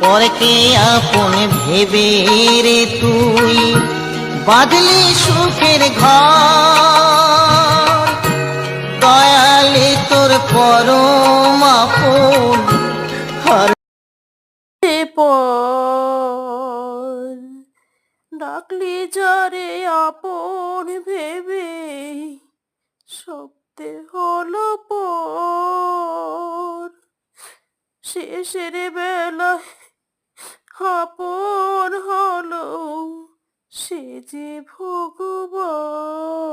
পরকে আপন ভেবে রে তুই বাঁধলি সুখের ঘর। দয়ালে তোর পরম আপন ডাকলি যারে আপন ভেবে সত্যি হলো পর। শেষের বেলায় আপন হলো সে যে ভগবান।